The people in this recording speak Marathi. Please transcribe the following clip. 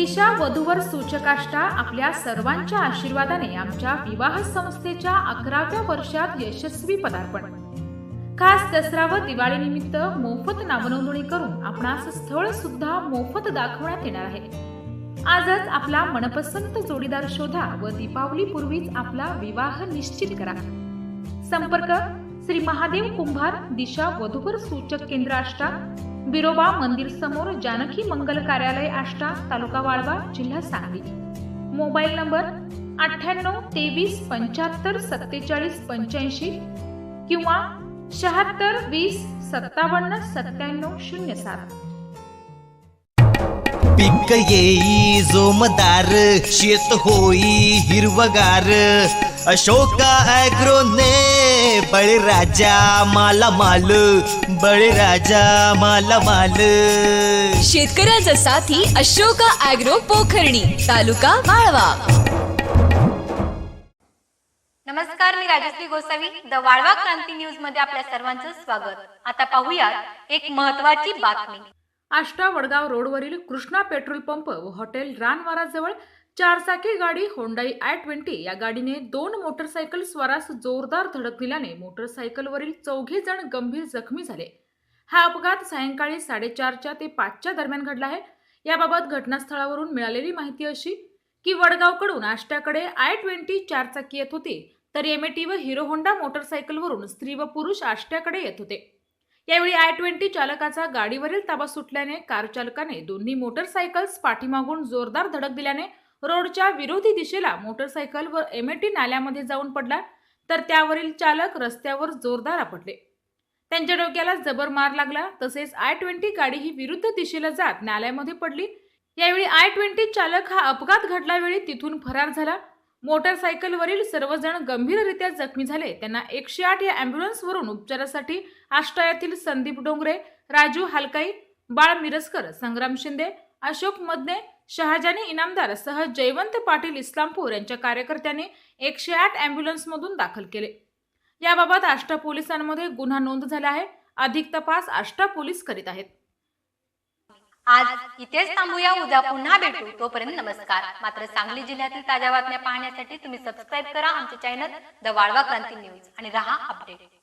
दिशा वधूवर सूचकाष्टा आपल्या सर्वांच्या आशीर्वादाने आमच्या विवाह संस्थेच्या अकराव्या वर्षात यशस्वी पदार्पण. खास दसरा व दिवाळीनिमित्त मोफत नावनोंदणी करून आपणास स्थळ सुद्धा मोफत दाखवण्यात येणार आहे. आजच आपला मनपसंत जोडीदार शोधा व दीपावलीपूर्वीच आपला विवाह निश्चित करा. संपर्क श्री महादेव कुंभार दिशा वधूवर सूचक केंद्र आष्टा बिरोबा मंदिर समोर जानकी मंगल कार्यालय आष्टा तालुका वाळवा जिल्हा सांगली. मोबाईल नंबर अठ्ठ्याण्णव तेवीस पंच्याहत्तर सत्तेचाळीस पंच्याऐंशी किंवा शहात्तर वीस सत्तावन्न सत्त्याण्णव शून्य सात. पीक येई जोमदार शेत होई हिरवगार. अशोका ॲग्रोने बळीराजा माला माल बळीराजा माला माल शेतकऱ्यांचा साथी अशोका अॅग्रो पोखर्णी तालुका वाळवा. नमस्कार मी राजश्री गोसावी द वाळवा क्रांती न्यूजमध्ये आपल्या सर्वांचं स्वागत. आता पाहूयात एक महत्वाची बातमी. आष्टा वडगाव रोडवरील कृष्णा पेट्रोल पंप व हॉटेल रानवाराजवळ चारचाकी गाडी होंडाई आय ट्वेंटी या गाडीने दोन मोटरसायकल स्वारास जोरदार धडक दिल्याने मोटरसायकलवरील चौघे जण गंभीर जखमी झाले. हा अपघात सायंकाळी साडेचारच्या ते पाचच्या दरम्यान घडला आहे. याबाबत घटनास्थळावरून मिळालेली माहिती अशी की वडगावकडून आष्ट्याकडे आय ट्वेंटी चारचाकी येत होती. तर एमएटी व हिरो होंडा मोटरसायकलवरून स्त्री व पुरुष आष्ट्याकडे येत होते. यावेळी आय ट्वेंटी चालकाचा गाडीवरील ताबा सुटल्याने कार चालकाने दोन्ही मोटरसायकल्स पाठीमागून जोरदार धडक दिल्याने रोडच्या विरोधी दिशेला मोटरसायकल व एमएटी नाल्यामध्ये जाऊन पडला तर त्यावरील चालक रस्त्यावर जोरदार आपटले. त्यांच्या डोक्याला जबर मार लागला तसेच आय ट्वेंटी गाडी ही विरुद्ध दिशेला जात नाल्यामध्ये पडली. यावेळी आय ट्वेंटी चालक हा अपघात घडल्यावेळी तिथून फरार झाला. मोटरसायकलवरील सर्वजण गंभीररित्या जखमी झाले. त्यांना एकशे आठ या अँब्युलन्सवरून उपचारासाठी आष्टायातील संदीप डोंगरे राजू हालकाई बाळ मिरजकर संग्राम शिंदे अशोक मदने शहाजानी इनामदार सह जयवंत पाटील इस्लामपूर यांच्या कार्यकर्त्यांनी एकशे आठ अँब्युलन्समधून दाखल केले. याबाबत आष्टा पोलिसांमध्ये गुन्हा नोंद झाला आहे. अधिक तपास आष्टा पोलीस करीत आहेत. आज इथेच थांबूया. उद्या पुन्हा भेटू. तोपर्यंत नमस्कार. मात्र सांगली जिल्ह्यातील ताज्या बातम्या पाहण्यासाठी तुम्ही सबस्क्राईब करा. आमचे channel the Walwa Kranti news आणि रहा अपडेट